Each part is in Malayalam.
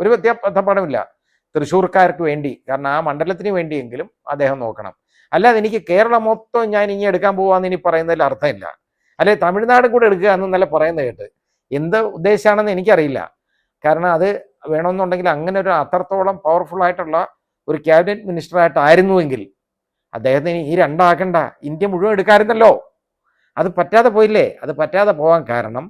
ഒരു വ്യത്യാസപ്പാടുമില്ല തൃശ്ശൂർക്കാർക്ക് വേണ്ടി കാരണം ആ മണ്ഡലത്തിന് വേണ്ടിയെങ്കിലും അദ്ദേഹം നോക്കണം. അല്ലാതെ എനിക്ക് കേരളം മൊത്തം ഞാൻ ഇനി എടുക്കാൻ പോവാന്ന് ഇനി പറയുന്നതിൽ അർത്ഥമില്ല. അല്ലെ തമിഴ്നാടും കൂടെ എടുക്കുക എന്നല്ല പറയുന്നത് കേട്ട്. എന്ത് ഉദ്ദേശമാണെന്ന് എനിക്കറിയില്ല. കാരണം അത് വേണമെന്നുണ്ടെങ്കിൽ അങ്ങനെ ഒരു അത്രത്തോളം പവർഫുൾ ആയിട്ടുള്ള ഒരു ക്യാബിനറ്റ് മിനിസ്റ്റർ ആയിരുന്നുവെങ്കിൽ അദ്ദേഹത്തിന് ഈ രണ്ടാക്കണ്ട. ഇന്ത്യ മുഴുവൻ എടുക്കാറുണ്ടല്ലോ അത് പറ്റാതെ പോയില്ലേ? അത് പറ്റാതെ പോകാൻ കാരണം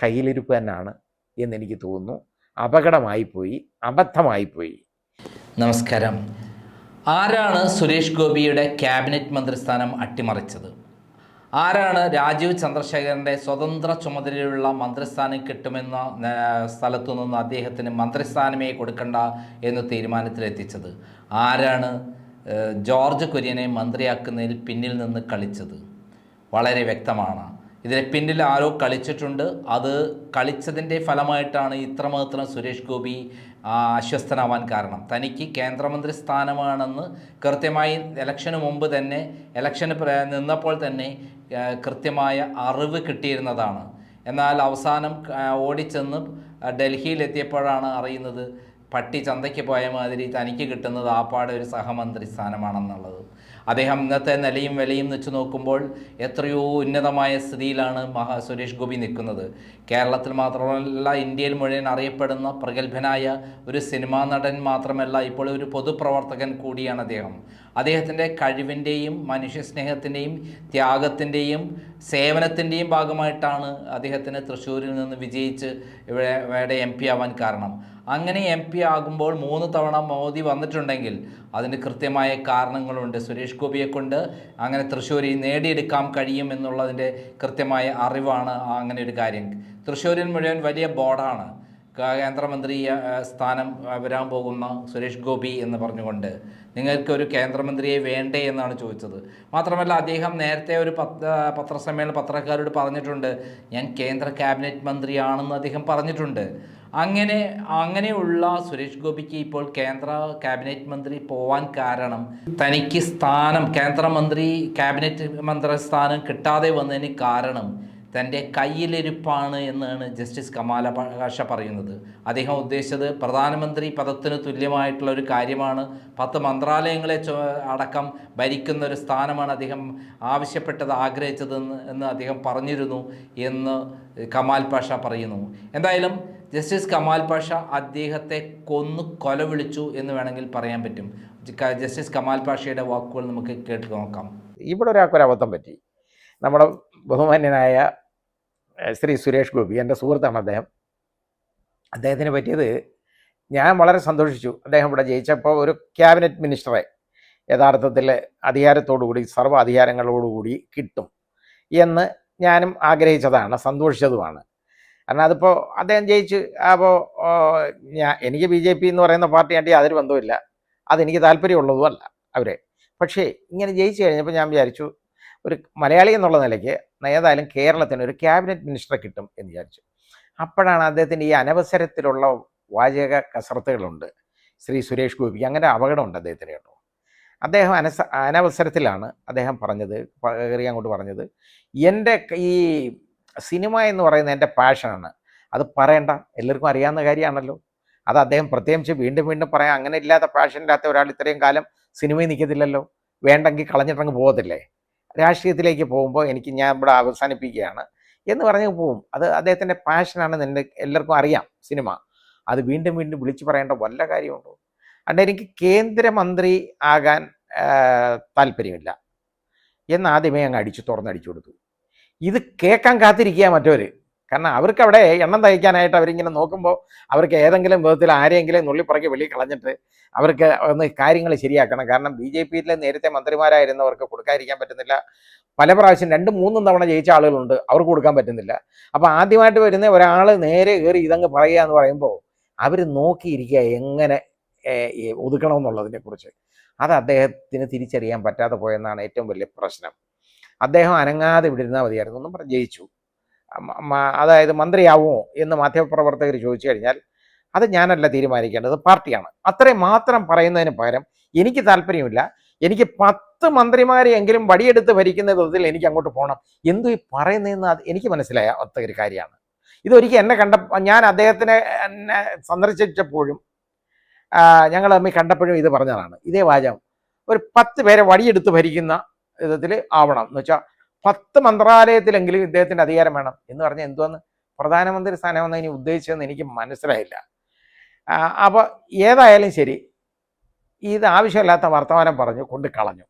കയ്യിലിരിപ്പ് തന്നെയാണ് എന്നെനിക്ക് തോന്നുന്നു. അപകടമായി പോയി അബദ്ധമായി പോയി നമസ്കാരം. ആരാണ് സുരേഷ് ഗോപിയുടെ ക്യാബിനറ്റ് മന്ത്രിസ്ഥാനം അട്ടിമറിച്ചത്? ആരാണ് രാജീവ് ചന്ദ്രശേഖരന്റെ സ്വതന്ത്ര ചുമതലയുള്ള മന്ത്രിസ്ഥാനം കിട്ടുമെന്ന സ്ഥലത്തു നിന്ന് അദ്ദേഹത്തിന് മന്ത്രിസ്ഥാനമേ കൊടുക്കണ്ട എന്ന തീരുമാനത്തിലെത്തിച്ചത്? ആരാണ് ജോർജ് കുര്യനെ മന്ത്രിയാക്കുന്നതിൽ പിന്നിൽ നിന്ന് കളിച്ചത്? വളരെ വ്യക്തമാണ്. ഇതിന് പിന്നിൽ ആരോ കളിച്ചിട്ടുണ്ട്. അത് കളിച്ചതിന്റെ ഫലമായിട്ടാണ് ഇത്രമാത്രം സുരേഷ് ഗോപി അസ്വസ്ഥനാവാൻ കാരണം. തനിക്ക് കേന്ദ്രമന്ത്രി സ്ഥാനമാണെന്ന് കൃത്യമായി ഇലക്ഷന് മുമ്പ് തന്നെ ഇലക്ഷന് നിന്നപ്പോൾ തന്നെ കൃത്യമായ അറിവ് കിട്ടിയിരുന്നതാണ്. എന്നാൽ അവസാനം ഓടിച്ചെന്ന് ഡൽഹിയിലെത്തിയപ്പോഴാണ് അറിയുന്നത് പട്ടി ചന്തയ്ക്ക് പോയ മാതിരി തനിക്ക് കിട്ടുന്നത് ആപ്പാടെ ഒരു സഹമന്ത്രി സ്ഥാനമാണെന്നുള്ളത്. അദ്ദേഹം ഇന്നത്തെ നിലയും വിലയും വെച്ച് നോക്കുമ്പോൾ എത്രയോ ഉന്നതമായ സ്ഥിതിയിലാണ് മഹാ സുരേഷ് ഗോപി നിൽക്കുന്നത്. കേരളത്തിൽ മാത്രമല്ല ഇന്ത്യയിൽ മുഴുവൻ അറിയപ്പെടുന്ന പ്രഗത്ഭനായ ഒരു സിനിമാ നടൻ മാത്രമല്ല ഇപ്പോൾ ഒരു പൊതുപ്രവർത്തകൻ കൂടിയാണ് അദ്ദേഹം. അദ്ദേഹത്തിന്റെ കഴിവിന്റെയും മനുഷ്യസ്നേഹത്തിന്റെയും ത്യാഗത്തിന്റെയും സേവനത്തിന്റെയും ഭാഗമായിട്ടാണ് അദ്ദേഹത്തിന് തൃശ്ശൂരിൽ നിന്ന് വിജയിച്ച് ഇവിടെ എം പി ആവാൻ കാരണം. അങ്ങനെ എം പി ആകുമ്പോൾ മൂന്ന് തവണ മോദി വന്നിട്ടുണ്ടെങ്കിൽ അതിന് കൃത്യമായ കാരണങ്ങളുണ്ട്. സുരേഷ് ഗോപിയെ കൊണ്ട് അങ്ങനെ തൃശ്ശൂരിൽ നേടിയെടുക്കാൻ കഴിയും എന്നുള്ളതിന്റെ കൃത്യമായ അറിവാണ് അങ്ങനെ ഒരു കാര്യം. തൃശ്ശൂരിൽ മുഴുവൻ വലിയ ബോർഡാണ്. കേന്ദ്രമന്ത്രി സ്ഥാനം വരാൻ പോകുന്ന സുരേഷ് ഗോപി എന്ന് പറഞ്ഞുകൊണ്ട്. നിങ്ങൾക്ക് ഒരു കേന്ദ്രമന്ത്രിയെ വേണ്ടേ എന്നാണ് ചോദിച്ചത്. മാത്രമല്ല അദ്ദേഹം നേരത്തെ ഒരു പത്ര പത്രസമ്മേളന പത്രക്കാരോട് പറഞ്ഞിട്ടുണ്ട്. ഞാൻ കേന്ദ്ര ക്യാബിനറ്റ് മന്ത്രിയാണെന്ന് അദ്ദേഹം പറഞ്ഞിട്ടുണ്ട്. അങ്ങനെ അങ്ങനെയുള്ള സുരേഷ് ഗോപിക്ക് ഇപ്പോൾ കേന്ദ്ര ക്യാബിനറ്റ് മന്ത്രി പോവാൻ കാരണം തനിക്ക് സ്ഥാനം കേന്ദ്രമന്ത്രി ക്യാബിനറ്റ് മന്ത്രി സ്ഥാനം കിട്ടാതെ വന്നതിന് കാരണം തന്റെ കയ്യിലിരിപ്പാണ് എന്നാണ് ജസ്റ്റിസ് കമാല പ്രകാശ പറയുന്നത്. അദ്ദേഹം ഉദ്ദേശിച്ചത് പ്രധാനമന്ത്രി പദത്തിന് തുല്യമായിട്ടുള്ള ഒരു കാര്യമാണ്. പത്ത് മന്ത്രാലയങ്ങളെ അടക്കം ഭരിക്കുന്ന ഒരു സ്ഥാനമാണ് അദ്ദേഹം ആവശ്യപ്പെട്ടത് ആഗ്രഹിച്ചതെന്ന് എന്ന് അദ്ദേഹം പറഞ്ഞിരുന്നു എന്ന് കമാൽ പാഷ പറയുന്നു. എന്തായാലും ജസ്റ്റിസ് കമാൽ പാഷ അദ്ദേഹത്തെ കൊന്നു കൊല വിളിച്ചു എന്ന് വേണമെങ്കിൽ പറയാൻ പറ്റും. ജസ്റ്റിസ് കമാൽ പാഷയുടെ വാക്കുകൾ നമുക്ക് കേട്ട് നോക്കാം. ഇവിടെ ഒരാൾക്കൊരു അബദ്ധം പറ്റി. നമ്മുടെ ബഹുമാന്യനായ ശ്രീ സുരേഷ് ഗോപി എന്റെ സുഹൃത്താണ് അദ്ദേഹം. അദ്ദേഹത്തിന് പറ്റിയത് ഞാൻ വളരെ സന്തോഷിച്ചു. അദ്ദേഹം ഇവിടെ ജയിച്ചപ്പോൾ ഒരു ക്യാബിനറ്റ് മിനിസ്റ്ററെ യഥാർത്ഥത്തിൽ അധികാരത്തോടുകൂടി സർവ അധികാരങ്ങളോടുകൂടി കിട്ടും എന്ന് ഞാനും ആഗ്രഹിച്ചതാണ് സന്തോഷിച്ചതുമാണ്. കാരണം അതിപ്പോൾ അദ്ദേഹം ജയിച്ച് അപ്പോൾ ഞാൻ എനിക്ക് ബി ജെ പി എന്ന് പറയുന്ന പാർട്ടിയായിട്ട് യാതൊരു ബന്ധവുമില്ല. അതെനിക്ക് താല്പര്യമുള്ളതുമല്ല അവരെ. പക്ഷേ ഇങ്ങനെ ജയിച്ചു കഴിഞ്ഞപ്പോൾ ഞാൻ വിചാരിച്ചു ഒരു മലയാളി എന്നുള്ള നിലയ്ക്ക് ഏതായാലും കേരളത്തിന് ഒരു ക്യാബിനറ്റ് മിനിസ്റ്ററെ കിട്ടും എന്ന് വിചാരിച്ചു. അപ്പോഴാണ് അദ്ദേഹത്തിന്റെ ഈ അനവസരത്തിലുള്ള വാചക കസർത്തുകളുണ്ട്. ശ്രീ സുരേഷ് ഗോപിക്ക് അങ്ങനെ അപകടമുണ്ട് അദ്ദേഹത്തിന് കേട്ടോ. അദ്ദേഹം അനസ അനവസരത്തിലാണ് അദ്ദേഹം പറഞ്ഞത് കയറി അങ്ങോട്ട് പറഞ്ഞത്. എന്റെ ഈ സിനിമ എന്ന് പറയുന്നത് എന്റെ പാഷനാണ്. അത് പറയണ്ട. എല്ലാവർക്കും അറിയാവുന്ന കാര്യമാണല്ലോ. അത് അദ്ദേഹം പ്രത്യേകിച്ച് വീണ്ടും വീണ്ടും പറയാം അങ്ങനെ ഇല്ലാത്ത പാഷൻ ഇല്ലാത്ത ഒരാൾ ഇത്രയും കാലം സിനിമയിൽ നിൽക്കത്തില്ലല്ലോ. വേണ്ടെങ്കിൽ കളഞ്ഞിട്ടങ്ങ് പോകത്തില്ലേ? രാഷ്ട്രീയത്തിലേക്ക് പോകുമ്പോൾ എനിക്ക് ഞാൻ ഇവിടെ അവസാനിപ്പിക്കുകയാണ്. എന്ന് പറഞ്ഞ് പോവും. അത് അദ്ദേഹത്തിന്റെ പാഷനാണെന്ന് എന്റെ എല്ലാവർക്കും അറിയാം സിനിമ. അത് വീണ്ടും വീണ്ടും വിളിച്ചു പറയേണ്ട വല്ല കാര്യമുണ്ടോ? അതുകൊണ്ട് എനിക്ക് കേന്ദ്രമന്ത്രി ആകാൻ താല്പര്യമില്ല. എന്നാദ്യമേ അങ്ങ് അടിച്ചു തുറന്നടിച്ചു കൊടുത്തു. ഇത് കേൾക്കാൻ കാത്തിരിക്കുക മറ്റവർ കാരണം അവർക്ക് അവിടെ എണ്ണം തയ്ക്കാനായിട്ട് അവരിങ്ങനെ നോക്കുമ്പോൾ അവർക്ക് ഏതെങ്കിലും വിധത്തിൽ ആരെയെങ്കിലും നുള്ളിപ്പുറക്കി വെളി കളഞ്ഞിട്ട് അവർക്ക് ഒന്ന് കാര്യങ്ങൾ ശരിയാക്കണം. കാരണം ബി ജെ പിയിലെ നേരത്തെ മന്ത്രിമാരായിരുന്നവർക്ക് കൊടുക്കാതിരിക്കാൻ പറ്റുന്നില്ല. പല പ്രാവശ്യം രണ്ടും മൂന്നും തവണ ജയിച്ച ആളുകളുണ്ട്. അവർക്ക് കൊടുക്കാൻ പറ്റുന്നില്ല. അപ്പോൾ ആദ്യമായിട്ട് വരുന്ന ഒരാൾ നേരെ കയറി ഇതങ്ങ് പറയുക എന്ന് പറയുമ്പോൾ അവർ നോക്കിയിരിക്കുക എങ്ങനെ ഒതുക്കണമെന്നുള്ളതിനെക്കുറിച്ച്. അത് അദ്ദേഹത്തിന് തിരിച്ചറിയാൻ പറ്റാതെ പോയെന്നാണ് ഏറ്റവും വലിയ പ്രശ്നം. അദ്ദേഹം അനങ്ങാതെ ഇവിടെ ഇരുന്നാൽ മതിയായിരുന്നു ഒന്നും പറഞ്ഞ് ജയിച്ചു. അതായത് മന്ത്രിയാവുമോ എന്ന് മാധ്യമപ്രവർത്തകർ ചോദിച്ചു കഴിഞ്ഞാൽ അത് ഞാനല്ല തീരുമാനിക്കേണ്ടത് പാർട്ടിയാണ്. അത്രയും മാത്രം പറയുന്നതിന് പകരം എനിക്ക് താല്പര്യമില്ല. എനിക്ക് പത്ത് മന്ത്രിമാരെ എങ്കിലും വടിയെടുത്ത് ഭരിക്കുന്ന വിധത്തിൽ എനിക്ക് അങ്ങോട്ട് പോകണം എന്തു ഈ പറയുന്നതെന്ന് എനിക്ക് മനസ്സിലായ ഒത്ത ഒരു കാര്യമാണ്. ഇതൊരിക്കൽ എന്നെ കണ്ട ഞാൻ അദ്ദേഹത്തിനെ എന്നെ സന്ദർശിച്ചപ്പോഴും ഞങ്ങൾ തമ്മിൽ കണ്ടപ്പോഴും ഇത് പറഞ്ഞതാണ്. ഇതേ വാചകം ഒരു പത്ത് പേരെ വടിയെടുത്ത് ഭരിക്കുന്ന വിധത്തിൽ ആവണം. എന്ന് വെച്ചാൽ പത്ത് മന്ത്രാലയത്തിലെങ്കിലും ഇദ്ദേഹത്തിന്റെ അധികാരം വേണം. എന്ന് പറഞ്ഞാൽ എന്തോന്ന് പ്രധാനമന്ത്രി സ്ഥാനമെന്ന് ഇനി ഉദ്ദേശിച്ചതെന്ന് എനിക്ക് മനസ്സിലായില്ല. അപ്പോൾ ഏതായാലും ശരി ഇത് ആവശ്യമില്ലാത്ത വർത്തമാനം പറഞ്ഞു കൊണ്ട് കളഞ്ഞു.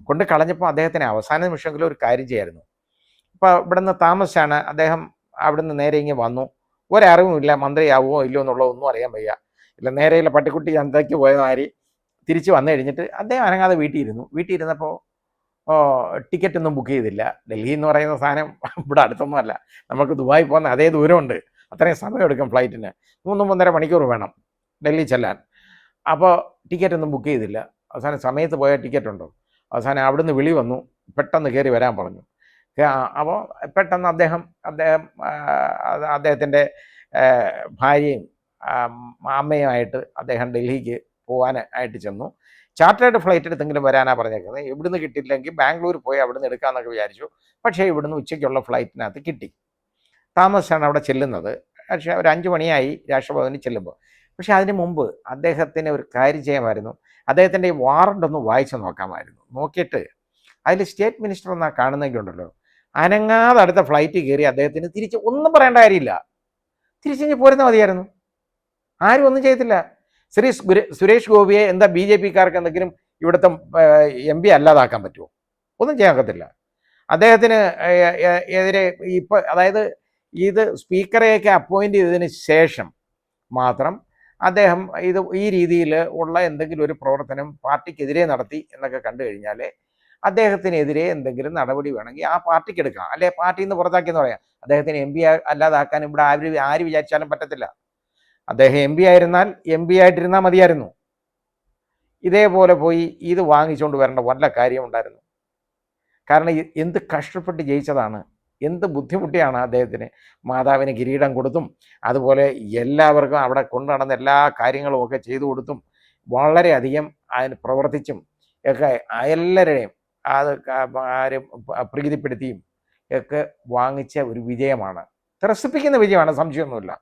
കൊണ്ട് കളഞ്ഞപ്പോൾ അദ്ദേഹത്തിന് അവസാന നിമിഷമെങ്കിലും ഒരു കാര്യം ചെയ്യായിരുന്നു. ഇപ്പോൾ ഇവിടുന്ന് താമസിച്ചാണ് അദ്ദേഹം അവിടുന്ന് നേരെ ഇങ്ങനെ വന്നു. ഒരറിവുമില്ല മന്ത്രിയാവുമോ ഇല്ലയോ എന്നുള്ളതൊന്നും അറിയാൻ വയ്യ. ഇല്ല നേരെയുള്ള പട്ടിക്കുട്ടി ചന്തയ്ക്ക് പോയ മാതിരി തിരിച്ച് വന്നു കഴിഞ്ഞിട്ട് അദ്ദേഹം അനങ്ങാതെ വീട്ടിൽ ഇരുന്നു. വീട്ടിൽ ഇരുന്നപ്പോൾ ടിക്കറ്റ് ഒന്നും ബുക്ക് ചെയ്തില്ല. ഡൽഹി എന്ന് പറയുന്ന സാധനം ഇവിടെ അടുത്തൊന്നും അല്ല നമുക്ക് ദുബായി പോകുന്ന അതേ ദൂരമുണ്ട്. അത്രയും സമയം എടുക്കും ഫ്ലൈറ്റിന്. മൂന്നും ഒന്നര മണിക്കൂർ വേണം ഡൽഹി ചെല്ലാൻ. അപ്പോൾ ടിക്കറ്റ് ഒന്നും ബുക്ക് ചെയ്തില്ല. അവസാനം സമയത്ത് പോയ ടിക്കറ്റ് ഉണ്ടോ അവസാനം അവിടുന്ന് വിളി വന്നു. പെട്ടെന്ന് കയറി വരാൻ പറഞ്ഞു. അപ്പോൾ പെട്ടെന്ന് അദ്ദേഹം അദ്ദേഹം അദ്ദേഹത്തിന്റെ ഭാര്യയും അമ്മയുമായിട്ട് അദ്ദേഹം ഡൽഹിക്ക് പോകാനായിട്ട് ചെന്നു. ചാർട്ടേഡ് ഫ്ലൈറ്റ് എടുത്തെങ്കിലും വരാനാണ് പറഞ്ഞേക്കുന്നത്. ഇവിടുന്ന് കിട്ടിയില്ലെങ്കിൽ ബാംഗ്ലൂർ പോയി അവിടുന്ന് എടുക്കാമെന്നൊക്കെ വിചാരിച്ചു. പക്ഷേ ഇവിടുന്ന് ഉച്ചയ്ക്കുള്ള ഫ്ലൈറ്റിനകത്ത് കിട്ടി. താമസിച്ചാണ് അവിടെ ചെല്ലുന്നത്. പക്ഷേ ഒരു അഞ്ച് മണിയായി രാഷ്ട്രഭവനിൽ ചെല്ലുമ്പോൾ. പക്ഷേ അതിന് മുമ്പ് അദ്ദേഹത്തിന് ഒരു കാര്യം ചെയ്യാമായിരുന്നു. അദ്ദേഹത്തിന്റെ ഈ വാറണ്ട് ഒന്ന് വായിച്ചു നോക്കാമായിരുന്നു. നോക്കിയിട്ട് അതിൽ സ്റ്റേറ്റ് മിനിസ്റ്റർ എന്നാ കാണുന്നെങ്കിലുണ്ടല്ലോ അനങ്ങാതെ അടുത്ത ഫ്ലൈറ്റ് കയറി അദ്ദേഹത്തിന് തിരിച്ച് ഒന്നും പറയേണ്ട കാര്യമില്ല. തിരിച്ചു പോരുന്ന മതിയായിരുന്നു. ആരും ഒന്നും ചെയ്തില്ല ശ്രീ സുരേഷ് ഗോപിയെ എന്താ ബി ജെ പിക്കാർക്ക് എന്തെങ്കിലും ഇവിടുത്തെ എം പി അല്ലാതാക്കാൻ പറ്റുമോ ഒന്നും ചെയ്യാൻ ഒക്കത്തില്ല. അദ്ദേഹത്തിന് എതിരെ ഇപ്പം അതായത് ഇത് സ്പീക്കറെയൊക്കെ അപ്പോയിന്റ് ചെയ്തതിന് ശേഷം മാത്രം അദ്ദേഹം ഇത് ഈ രീതിയിൽ ഉള്ള എന്തെങ്കിലും ഒരു പ്രവർത്തനം പാർട്ടിക്കെതിരെ നടത്തി എന്നൊക്കെ കണ്ടു കഴിഞ്ഞാൽ അദ്ദേഹത്തിനെതിരെ എന്തെങ്കിലും നടപടി വേണമെങ്കിൽ ആ പാർട്ടിക്ക് എടുക്കാം അല്ലെ പാർട്ടിയിൽ നിന്ന് പുറത്താക്കിയെന്ന് പറയാം. അദ്ദേഹത്തിന് എം പി അല്ലാതാക്കാൻ ഇവിടെ ആര് ആര് വിചാരിച്ചാലും പറ്റത്തില്ല. അദ്ദേഹം എം പി ആയിരുന്നാൽ എം പി ആയിട്ടിരുന്നാൽ മതിയായിരുന്നു. ഇതേപോലെ പോയി ഇത് വാങ്ങിച്ചുകൊണ്ട് വരേണ്ട വല്ല കാര്യമുണ്ടായിരുന്നു കാരണം എന്ത് കഷ്ടപ്പെട്ട് ജയിച്ചതാണ് എന്ത് ബുദ്ധിമുട്ടിയാണ് അദ്ദേഹത്തിന്. മാതാവിന് കിരീടം കൊടുത്തും അതുപോലെ എല്ലാവർക്കും അവിടെ കൊണ്ടുനടന്ന എല്ലാ കാര്യങ്ങളും ഒക്കെ ചെയ്തു കൊടുത്തും വളരെയധികം അതിന് പ്രവർത്തിച്ചും ഒക്കെ എല്ലാവരുടെയും അത് ആരും പ്രീതിപ്പെടുത്തിയും ഒക്കെ വാങ്ങിച്ച ഒരു വിജയമാണ്. ത്രസിപ്പിക്കുന്ന വിജയമാണ് സംശയമൊന്നുമില്ല.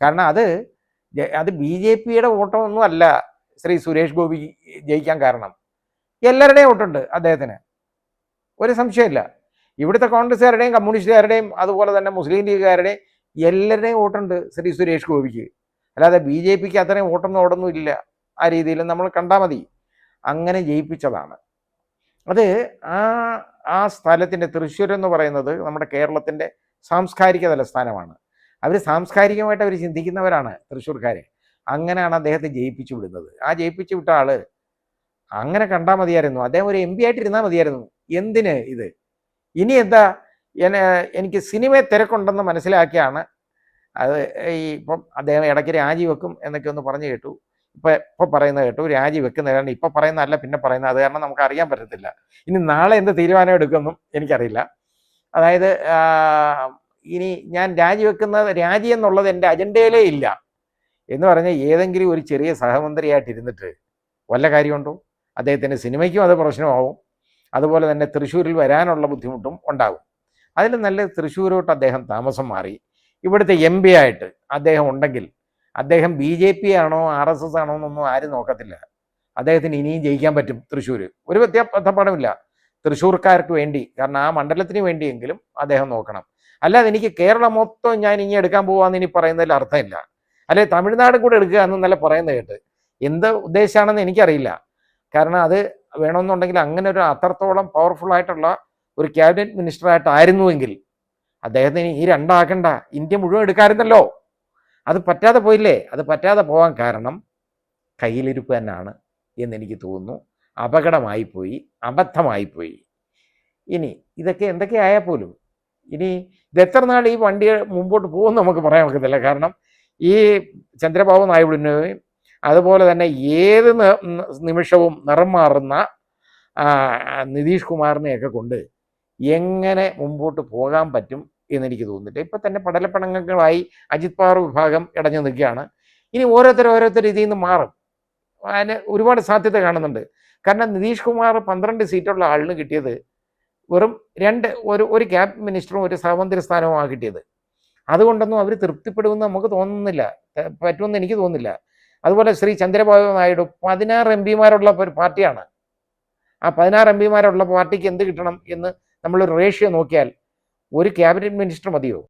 കാരണം അത് അത് ബി ജെ പിയുടെ വോട്ടൊന്നും അല്ല ശ്രീ സുരേഷ് ഗോപി ജയിക്കാൻ കാരണം. എല്ലാവരുടെയും വോട്ടുണ്ട് അദ്ദേഹത്തിന്. ഒരു സംശയമില്ല. ഇവിടുത്തെ കോൺഗ്രസ്സുകാരുടെയും കമ്മ്യൂണിസ്റ്റുകാരുടെയും അതുപോലെ തന്നെ മുസ്ലിം ലീഗുകാരുടെയും എല്ലാവരുടെയും വോട്ടുണ്ട് ശ്രീ സുരേഷ് ഗോപിക്ക്. അല്ലാതെ ബി ജെ പിക്ക് അത്രയും വോട്ടൊന്നും ഓടൊന്നും ഇല്ല. ആ രീതിയിൽ നമ്മൾ കണ്ടാൽ മതി. അങ്ങനെ ജയിപ്പിച്ചതാണ്. അത് ആ ആ സ്ഥലത്തിന്റെ തൃശ്ശൂർ എന്ന് പറയുന്നത് നമ്മുടെ കേരളത്തിന്റെ സാംസ്കാരിക തലസ്ഥാനമാണ്. അവർ സാംസ്കാരികമായിട്ട് അവർ ചിന്തിക്കുന്നവരാണ് തൃശ്ശൂർക്കാർ അങ്ങനെയാണ് അദ്ദേഹത്തെ ജയിപ്പിച്ചു വിടുന്നത്. ആ ജയിപ്പിച്ചു വിട്ട ആൾ അങ്ങനെ കണ്ടാൽ മതിയായിരുന്നു. അദ്ദേഹം ഒരു എം പി ആയിട്ടിരുന്നാൽ മതിയായിരുന്നു. എന്തിന് ഇത്? ഇനി എന്താ? എനിക്ക് സിനിമയെ തിരക്കുണ്ടെന്ന് മനസ്സിലാക്കിയാണ് അത് ഈ ഇപ്പം അദ്ദേഹം ഇടയ്ക്ക് രാജിവെക്കും എന്നൊക്കെ ഒന്ന് പറഞ്ഞു കേട്ടു. ഇപ്പം ഇപ്പം പറയുന്നത് കേട്ടു. രാജിവെക്കുന്ന കാരണം ഇപ്പം പറയുന്നതല്ല പിന്നെ പറയുന്നത്. അത് കാരണം നമുക്ക് അറിയാൻ പറ്റത്തില്ല. ഇനി നാളെ എന്ത് തീരുമാനം എടുക്കുമെന്നും എനിക്കറിയില്ല. അതായത് ഇനി ഞാൻ രാജിവെക്കുന്നത് രാജി എന്നുള്ളത് എന്റെ അജണ്ടയിലേ ഇല്ല. എന്ന് പറഞ്ഞാൽ ഏതെങ്കിലും ഒരു ചെറിയ സഹമന്ത്രിയായിട്ട് ഇരുന്നിട്ട് വല്ല കാര്യമുണ്ടോ? അദ്ദേഹത്തിന്റെ സിനിമയ്ക്കും അത് പ്രശ്നമാവും. അതുപോലെ തന്നെ തൃശ്ശൂരിൽ വരാനുള്ള ബുദ്ധിമുട്ടും ഉണ്ടാകും. അതിൽ നല്ല തൃശ്ശൂരോട്ട് അദ്ദേഹം താമസം മാറി. ഇവിടുത്തെ എം പി ആയിട്ട് അദ്ദേഹം ഉണ്ടെങ്കിൽ അദ്ദേഹം ബി ജെ പി ആണോ ആർ എസ് എസ് ആണോ എന്നൊന്നും ആരും നോക്കത്തില്ല. അദ്ദേഹത്തിന് ഇനിയും ജയിക്കാൻ പറ്റും തൃശ്ശൂർ ഒരു വ്യത്യാസപ്പാടുമില്ല തൃശ്ശൂർക്കാർക്ക് വേണ്ടി കാരണം ആ മണ്ഡലത്തിന് വേണ്ടിയെങ്കിലും അദ്ദേഹം നോക്കണം. അല്ലാതെ എനിക്ക് കേരളം മൊത്തം ഞാൻ ഇനി എടുക്കാൻ പോവാന്ന് ഇനി പറയുന്നതിൽ അർത്ഥമില്ല. അല്ലെ തമിഴ്നാട് കൂടെ എടുക്കുക എന്നല്ല പറയുന്നത് കേട്ട്. എന്ത് ഉദ്ദേശമാണെന്ന് എനിക്കറിയില്ല. കാരണം അത് വേണമെന്നുണ്ടെങ്കിൽ അങ്ങനെ ഒരു അത്രത്തോളം പവർഫുൾ ആയിട്ടുള്ള ഒരു ക്യാബിനറ്റ് മിനിസ്റ്റർ ആയിട്ടായിരുന്നുവെങ്കിൽ അദ്ദേഹത്തിന് ഈ രണ്ടാക്കണ്ട. ഇന്ത്യ മുഴുവൻ എടുക്കാറുണ്ടല്ലോ അത് പറ്റാതെ പോയില്ലേ? അത് പറ്റാതെ പോകാൻ കാരണം കയ്യിലിരിപ്പ് തന്നെയാണ് എന്നെനിക്ക് തോന്നുന്നു. അപകടമായിപ്പോയി അബദ്ധമായിപ്പോയി. അബദ്ധമായി പോയി ഇനി ഇതൊക്കെ എന്തൊക്കെ ആയാൽ പോലും ഇനി ഇത് എത്ര നാൾ ഈ വണ്ടി മുമ്പോട്ട് പോകും നമുക്ക് പറയാൻ ഒക്കത്തില്ല കാരണം ഈ ചന്ദ്രബാബു നായിഡുവിനെയും അതുപോലെ തന്നെ ഏത് നിമിഷവും നിറം മാറുന്ന നിതീഷ് കുമാറിനെയൊക്കെ കൊണ്ട് എങ്ങനെ മുമ്പോട്ട് പോകാൻ പറ്റും എന്നെനിക്ക് തോന്നുന്നില്ല. ഇപ്പം തന്നെ പടലപ്പണങ്ങളായി അജിത് പവാർ വിഭാഗം ഇടഞ്ഞു നിൽക്കുകയാണ്. ഇനി ഓരോരുത്തർ ഓരോരുത്തർ ഇതിൽ നിന്ന് മാറും. അതിന് ഒരുപാട് സാധ്യത കാണുന്നുണ്ട്. കാരണം നിതീഷ് കുമാർ പന്ത്രണ്ട് സീറ്റുള്ള ആളിന് കിട്ടിയത് വെറും രണ്ട് ഒരു ഒരു ക്യാബ് മിനിസ്റ്ററും ഒരു സഹമന്ത്രി സ്ഥാനവുമാണ് കിട്ടിയത്. അതുകൊണ്ടൊന്നും അവർ തൃപ്തിപ്പെടുമെന്ന് നമുക്ക് തോന്നുന്നില്ല. പറ്റുമെന്ന് എനിക്ക് തോന്നുന്നില്ല. അതുപോലെ ശ്രീ ചന്ദ്രബാബു നായിഡു പതിനാറ് എം പിമാരുള്ള ഒരു പാർട്ടിയാണ്. ആ പതിനാറ് എം പിമാരുള്ള പാർട്ടിക്ക് എന്ത് കിട്ടണം എന്ന് നമ്മളൊരു റേഷ്യോ നോക്കിയാൽ ഒരു ക്യാബിനറ്റ് മിനിസ്റ്റർ മതിയോ?